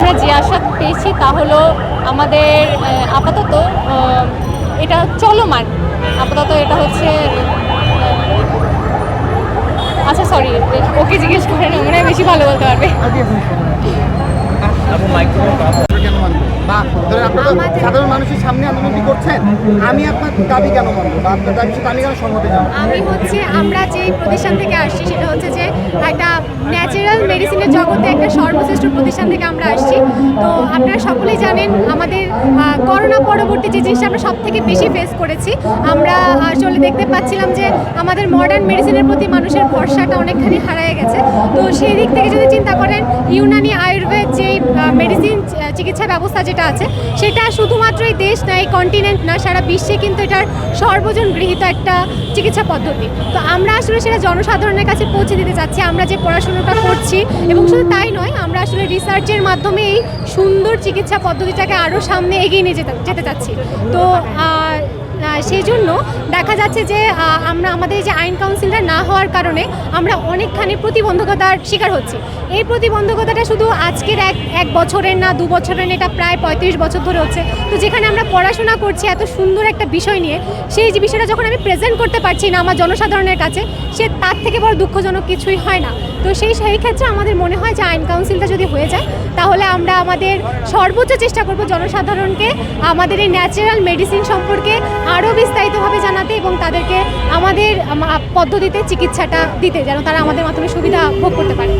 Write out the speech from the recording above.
আমরা যে আশা পেয়েছি তা হলো আমাদের আপাতত এটা চলমান। আপাতত এটা হচ্ছে আচ্ছা সরি ওকে জিজ্ঞেস করে না মনে হয় বেশি ভালো বলতে পারবে। আমি হচ্ছে আমরা যে প্রতিষ্ঠান থেকে আসছি সেটা হচ্ছে যে মেডিসিনের জগতে একটা সর্বশ্রেষ্ঠ প্রতিষ্ঠান থেকে আমরা আসছি। তো আপনারা সকলেই জানেন, আমাদের করোনা পরবর্তী যে জিনিসটা আমরা সব থেকে বেশি ফেস করেছি, আমরা আসলে দেখতে পাচ্ছিলাম যে আমাদের মডার্ন মেডিসিনের প্রতি মানুষের ভরসাটা অনেকখানি হারায় গেছে। তো সেই দিক থেকে যদি চিন্তা করেন, ইউনানি আয়ুর্বেদ যেই মেডিসিন চিকিৎসা ব্যবস্থা যেটা আছে, সেটা শুধুমাত্র এই দেশ না, এই কন্টিনেন্ট না, সারা বিশ্বে কিন্তু এটার সর্বজন গৃহীত একটা চিকিৎসা পদ্ধতি। তো আমরা আসলে সেটা জনসাধারণের কাছে পৌঁছে দিতে চাচ্ছি, আমরা যে পড়াশোনাটা করছি, এবং শুধু তাই নয়, আমরা আসলে রিসার্চের মাধ্যমে এই সুন্দর চিকিৎসা পদ্ধতিটাকে আরও সামনে এগিয়ে নিয়ে যেতে যেতে চাচ্ছি। তো সেই জন্য দেখা যাচ্ছে যে আমরা আমাদের যে আইন কাউন্সিলটা না হওয়ার কারণে আমরা অনেকখানি প্রতিবন্ধকতার শিকার হচ্ছি। এই প্রতিবন্ধকতাটা শুধু আজকের এক এক বছরের না, দু বছরের এটা প্রায় পঁয়ত্রিশ বছর ধরে হচ্ছে। তো যেখানে আমরা পড়াশোনা করছি, এত সুন্দর একটা বিষয় নিয়ে, সেই যে বিষয়টা যখন আমি প্রেজেন্ট করতে পারছি না আমার জনসাধারণের কাছে, সে তার থেকে বড় দুঃখজনক কিছুই হয় না। তো সেই সেই ক্ষেত্রে আমাদের মনে হয় যে, আইন কাউন্সিলটা যদি হয়ে যায়, তাহলে আমরা আমাদের সর্বোচ্চ চেষ্টা করব জনসাধারণকে, আমাদের এই ন্যাচারাল মেডিসিন সম্পর্কে আরও বিস্তারিতভাবে জানাতে এবং তাদেরকে আমাদের পদ্ধতিতে চিকিৎসাটা দিতে, যেন তারা আমাদের মাধ্যমে সুবিধা ভোগ করতে পারে।